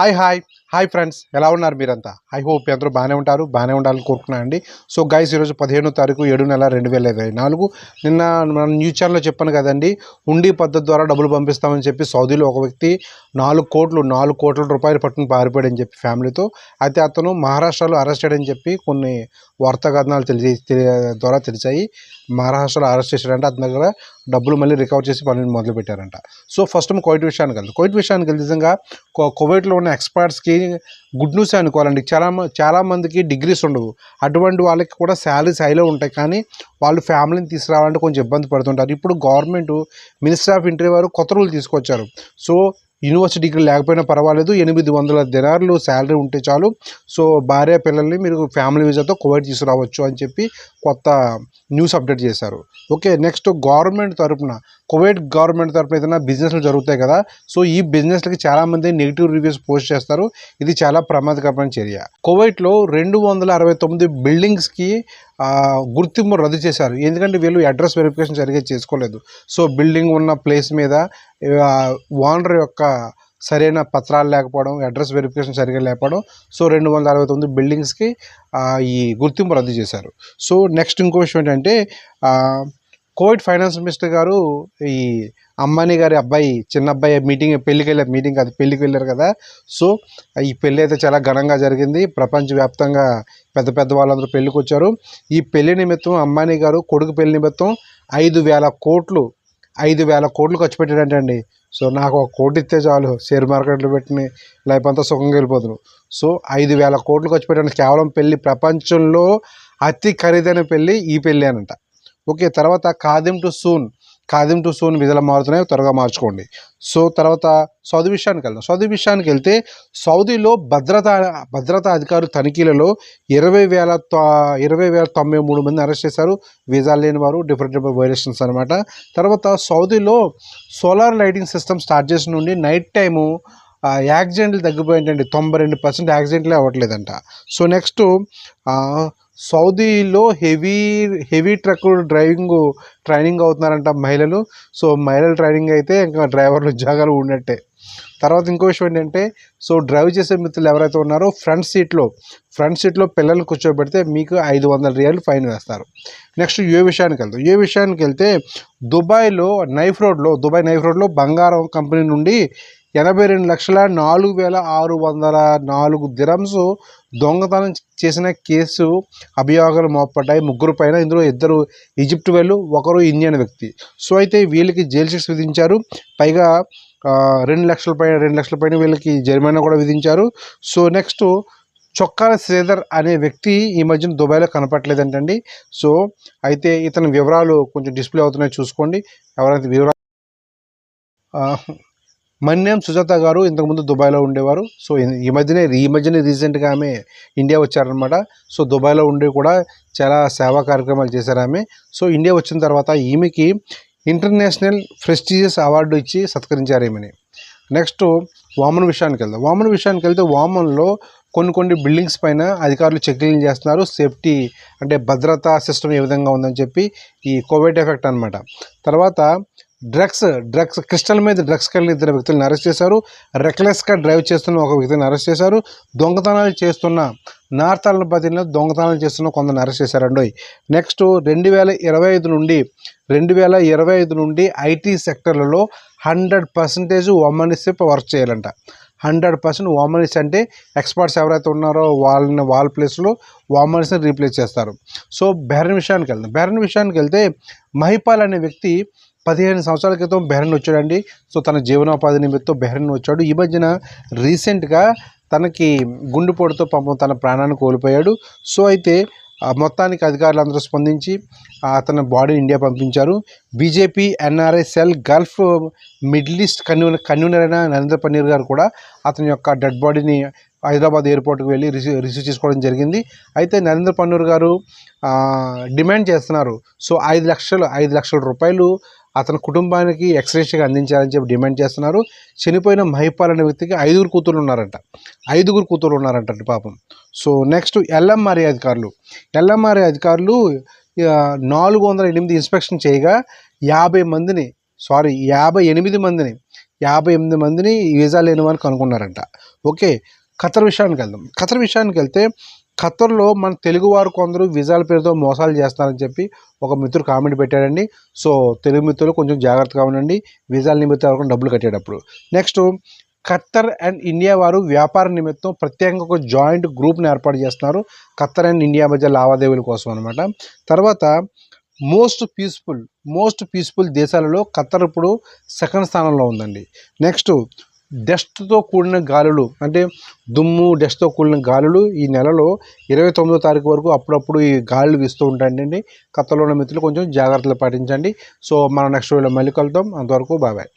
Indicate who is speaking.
Speaker 1: Hi hi hi friends ఎలా ఉన్నారు మీరంతా? ఐ హోప్ అందరూ బాగానే ఉంటారు బాగానే ఉండాలని కోరుకున్నాను అండి. సో గైస్ ఈరోజు పదిహేనో తారీఖు ఏడు నెల రెండు వేల ఇరవై నాలుగు. నిన్న మన న్యూస్ ఛానల్లో చెప్పాను కదండి ఉండి పద్ధతి ద్వారా డబ్బులు పంపిస్తామని చెప్పి సౌదీలో ఒక వ్యక్తి నాలుగు కోట్లు నాలుగు కోట్ల రూపాయలు పట్టుకుని పారిపోయాడని చెప్పి ఫ్యామిలీతో. అయితే అతను మహారాష్ట్రలో అరెస్ట్ అయ్యాడని చెప్పి కొన్ని వార్తా కథనాలు తెలిసి ద్వారా తెలిసాయి. మహారాష్ట్రలో అరెస్ట్ చేశాడంటే అతని దగ్గర డబ్బులు మళ్ళీ రికవర్ చేసి పనులు మొదలు పెట్టారంట సో ఫస్ట్ కోవిడ్ విషయానికి వెళ్తాం కోవిడ్ విషయానికి వెళ్తే నిజంగా కోవిడ్లో ఉన్న ఎక్స్పర్ట్స్కి గుడ్ న్యూస్ అనుకోవాలండి. చాలా చాలామందికి డిగ్రీస్ ఉండవు. అటువంటి వాళ్ళకి కూడా శాలరీస్ హైలో ఉంటాయి. కానీ వాళ్ళు ఫ్యామిలీని తీసుకురావాలంటే కొంచెం ఇబ్బంది పడుతుంటారు. ఇప్పుడు గవర్నమెంట్ మినిస్టర్ ఆఫ్ ఇంటర్వ్యూ వారు కొత్త రూల్ తీసుకొచ్చారు. సో యూనివర్సిటీ డిగ్రీ లేకపోయినా పర్వాలేదు. ఎనిమిది వందల దినార్లు శాలరీ ఉంటే చాలు. సో భార్య పిల్లల్ని మీరు ఫ్యామిలీ వీజాతో కువైట్ తీసుకురావచ్చు అని చెప్పి కొత్త న్యూస్ అప్డేట్ చేశారు. ఓకే నెక్స్ట్ గవర్నమెంట్ తరపున కువైట్ గవర్నమెంట్ తరపున ఏదైనా బిజినెస్లు జరుగుతాయి కదా? సో ఈ బిజినెస్లకి చాలామంది నెగిటివ్ రివ్యూస్ పోస్ట్ చేస్తారు. ఇది చాలా ప్రమాదకరమైన చర్య. కువైట్లో రెండు వందల అరవై తొమ్మిది బిల్డింగ్స్కి గుర్తింపు రద్దు చేశారు. ఎందుకంటే వీళ్ళు అడ్రస్ వెరిఫికేషన్ సరిగ్గా చేసుకోలేదు. సో బిల్డింగ్ ఉన్న ప్లేస్ మీద ఓనర్ యొక్క సరైన పత్రాలు లేకపోవడం అడ్రస్ వెరిఫికేషన్ సరిగ్గా లేకపోవడం సో రెండు వందల అరవై తొమ్మిది బిల్డింగ్స్కి ఈ గుర్తింపు రద్దు చేశారు. సో నెక్స్ట్ ఇంకో విషయం ఏంటంటే కోవిడ్ ఫైనాన్స్ మినిస్టర్ గారు ఈ అంబానీ గారి అబ్బాయి చిన్న అబ్బాయి మీటింగ్ పెళ్ళికి వెళ్ళారు మీటింగ్ కాదు పెళ్ళికి వెళ్ళారు కదా. సో ఈ పెళ్ళి అయితే చాలా ఘనంగా జరిగింది. ప్రపంచవ్యాప్తంగా పెద్ద పెద్ద వాళ్ళందరూ పెళ్ళికి వచ్చారు ఈ పెళ్ళి నిమిత్తం అంబానీ గారు కొడుకు పెళ్ళి నిమిత్తం ఐదు వేల కోట్లు ఐదు వేల కోట్లు ఖర్చు పెట్టాడంటండి. సో నాకు ఒక కోటి ఇస్తే చాలు. షేర్ మార్కెట్లో పెట్టిన లైఫ్ అంతా సుఖంగా వెళ్ళిపోతున్నాను సో ఐదు వేల కోట్లు ఖర్చు పెట్టాడు. కేవలం పెళ్ళి ప్రపంచంలో అతి ఖరీదైన పెళ్ళి ఈ పెళ్ళి అనంట. ఓకే తర్వాత ఖాదిం టు సూన్. ఖాదిం టు సూన్ విధులు మారుతున్నాయి త్వరగా మార్చుకోండి. సో తర్వాత సౌదీ విషయానికి వెళ్దాం. సౌదీ విషయానికి వెళ్తే సౌదీలో భద్రతా భద్రతా అధికారులు తనిఖీలలో ఇరవై వేల ఇరవై వేల తొంభై మూడు మంది అరెస్ట్ చేశారు. వీసాలు లేని వారు డిఫరెంట్ డిఫరెంట్ వైలేషన్స్ అనమాట తర్వాత సౌదీలో సోలార్ లైటింగ్ సిస్టమ్ స్టార్ట్ చేసిన నుండి నైట్ టైము యాక్సిడెంట్లు తగ్గిపోయింటండి తొంభై రెండు పర్సెంట్ యాక్సిడెంట్లే అవ్వట్లేదంట. సో నెక్స్ట్ సౌదీలో heavy heavy truck driving training అవుతున్నారంట మహిళలు. సో మహిళల ట్రైనింగ్ అయితే ఇంకా డ్రైవర్లు ఉద్యోగాలు ఉన్నట్టే తర్వాత ఇంకో విషయం ఏంటంటే సో డ్రైవ్ చేసే మిత్రులు ఎవరైతే ఉన్నారో ఫ్రంట్ సీట్లో ఫ్రంట్ సీట్లో పిల్లలు కూర్చోబెడితే మీకు ఐదు వందల రియాలు ఫైన్ వేస్తారు. నెక్స్ట్ ఏ విషయానికి వెళ్తాం ఏ విషయానికి వెళ్తే దుబాయ్లో నైఫ్ రోడ్లో దుబాయ్ నైఫ్ రోడ్లో బంగారం కంపెనీ నుండి ఎనభై రెండు లక్షల నాలుగు వేల ఆరు వందల నాలుగు దిరమ్స్ దొంగతనం చేసిన కేసు అభియోగాలు మోపడ్డాయి ముగ్గురు పైన ఇందులో ఇద్దరు ఈజిప్ట్ వాళ్ళు ఒకరు ఇండియన్ వ్యక్తి. సో అయితే వీళ్ళకి జైలు శిక్ష విధించారు. పైగా రెండు లక్షల పైన రెండు లక్షల పైన వీళ్ళకి జరిమానా కూడా విధించారు. సో నెక్స్ట్ చొక్కాల శ్రీధర్ అనే వ్యక్తి ఈ మధ్యన దుబాయ్లో కనపట్లేదంటండి సో అయితే ఇతని వివరాలు కొంచెం డిస్ప్లే అవుతున్నాయి చూసుకోండి. ఎవరైతే వివరాలు మన్యం సుజాత గారు ఇంతకుముందు దుబాయ్లో ఉండేవారు. సో ఈ- ఈ మధ్యనే ఈ మధ్యనే రీసెంట్గా ఆమె ఇండియా వచ్చారనమాట సో దుబాయ్లో ఉండి కూడా చాలా సేవా కార్యక్రమాలు చేశారు ఆమె. సో ఇండియా వచ్చిన తర్వాత ఈమెకి ఇంటర్నేషనల్ ప్రెస్టీజియస్ అవార్డు ఇచ్చి సత్కరించారు ఈమెని. నెక్స్ట్ వామన్ విషయానికి వెళ్దాం. వామన్ విషయానికి వెళ్తే వామన్లో కొన్ని కొన్ని బిల్డింగ్స్ పైన అధికారులు చెక్లింగ్ చేస్తున్నారు. సేఫ్టీ అంటే భద్రతా సిస్టమ్ ఏ విధంగా ఉందని చెప్పి ఈ కోవిడ్ ఎఫెక్ట్ అనమాట తర్వాత డ్రగ్స్ డ్రగ్స్ క్రిస్టల్ మీద డ్రగ్స్ కలిగిన ఇద్దరు వ్యక్తులను అరెస్ట్ చేశారు. రెక్లెస్గా డ్రైవ్ చేస్తున్న ఒక వ్యక్తిని అరెస్ట్ చేశారు. దొంగతనాలు చేస్తున్న నార్త్ బదిలో దొంగతనాలు చేస్తున్న కొందరిని అరెస్ట్ చేశారండి. నెక్స్ట్ రెండు వేల ఇరవై ఐదు నుండి రెండు వేల ఇరవై ఐదు నుండి ఐటీ సెక్టర్లలో హండ్రెడ్ పర్సెంటేజ్ ఉమెన్షిప్ వర్క్ చేయాలంట. హండ్రెడ్ పర్సెంట్ ఉమెన్స్ అంటే ఎక్స్పర్ట్స్ ఎవరైతే ఉన్నారో వాళ్ళని వాళ్ళ ప్లేస్లో ఉమెన్స్ని రీప్లేస్ చేస్తారు. సో బెహరన్ విషయానికి వెళ్దాం. బెహరన్ విషయానికి వెళ్తే మహిపాల్ అనే వ్యక్తి పదిహేను సంవత్సరాల క్రితం బెహ్రెన్ వచ్చాడండి. సో తన జీవనోపాధి నిమిత్తం బెహ్రెన్ వచ్చాడు. ఈ మధ్యన రీసెంట్గా తనకి గుండెపోటుతో పాపం తన ప్రాణాన్ని కోల్పోయాడు. సో అయితే మొత్తానికి అధికారులందరూ స్పందించి అతని బాడీని ఇండియా పంపించారు. BJP NRI cell Gulf Middle East convener convener అయిన నరేంద్ర పన్నీర్ గారు కూడా అతని యొక్క డెడ్ బాడీని హైదరాబాద్ ఎయిర్పోర్ట్కి వెళ్ళి రిసీవ్ రిసీవ్ చేసుకోవడం జరిగింది. అయితే నరేంద్ర పన్నూర్ గారు డిమాండ్ చేస్తున్నారు. సో ఐదు లక్షలు ఐదు లక్షల రూపాయలు అతని కుటుంబానికి ఎక్స్రేషన్గా అందించాలని చెప్పి డిమాండ్ చేస్తున్నారు. చనిపోయిన మహిపాల్ అనే వ్యక్తికి ఐదుగురు కూతురు ఉన్నారంట. ఐదుగురు కూతురు ఉన్నారంట పాపం. సో నెక్స్ట్ ఎల్ఎంఆర్ఏ అధికారులు. ఎల్ఎంఆర్ఏ అధికారులు నాలుగు వందల ఎనిమిది ఇన్స్పెక్షన్ చేయగా యాభై మందిని సారీ యాభై ఎనిమిది మందిని యాభై ఎనిమిది మందిని వీసా లేని వారికి కనుక్కున్నారంట. ఓకే ఖతర్ విషయానికి వెళ్దాం. ఖతర్ విషయానికి వెళ్తే ఖతర్లో మన తెలుగు వారు కొందరు విజాల పేరుతో మోసాలు చేస్తారని చెప్పి ఒక మిత్రుడు కామెంట్ పెట్టాడండి. సో తెలుగు మిత్రులు కొంచెం జాగ్రత్తగా ఉండండి. విజాల నిమిత్తం డబ్బులు కట్టేటప్పుడు. నెక్స్ట్ ఖత్తర్ అండ్ ఇండియా వారు వ్యాపార నిమిత్తం ప్రత్యేకంగా ఒక జాయింట్ గ్రూప్ని ఏర్పాటు చేస్తున్నారు. ఖత్తర్ అండ్ ఇండియా మధ్య లావాదేవీల కోసం అనమాట తర్వాత మోస్ట్ పీస్ఫుల్ మోస్ట్ పీస్ఫుల్ దేశాలలో ఖత్తర్ ఇప్పుడు సెకండ్ స్థానంలో ఉందండి. నెక్స్ట్ డస్ట్తో కూడిన గాలులు అంటే దుమ్ము డస్ట్తో కూడిన గాలులు ఈ నెలలో ఇరవై తొమ్మిదో తారీఖు వరకు అప్పుడప్పుడు ఈ గాలులు వీస్తూ ఉంటాయండి. ఖత్తర్లో ఉన్న మిత్రులు కొంచెం జాగ్రత్తలు పాటించండి. సో మనం నెక్స్ట్ వీడియోలో మళ్ళీ కలుద్దాం. అంతవరకు బాబాయ్